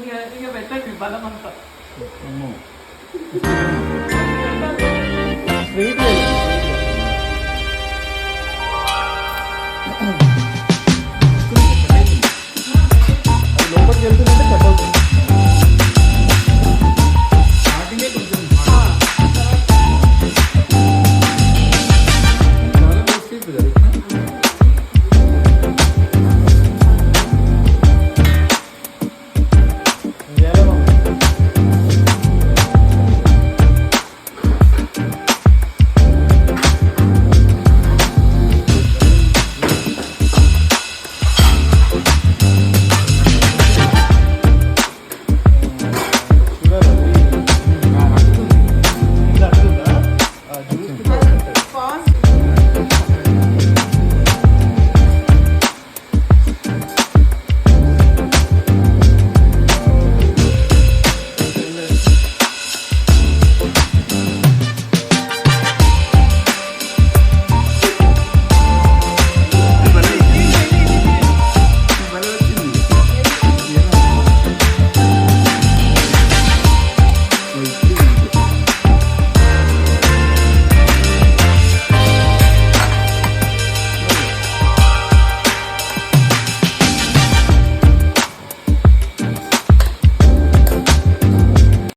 ಈಗ ಈಗ ಬೆಟ್ಟ ಬಲ ಮಂತ್ರ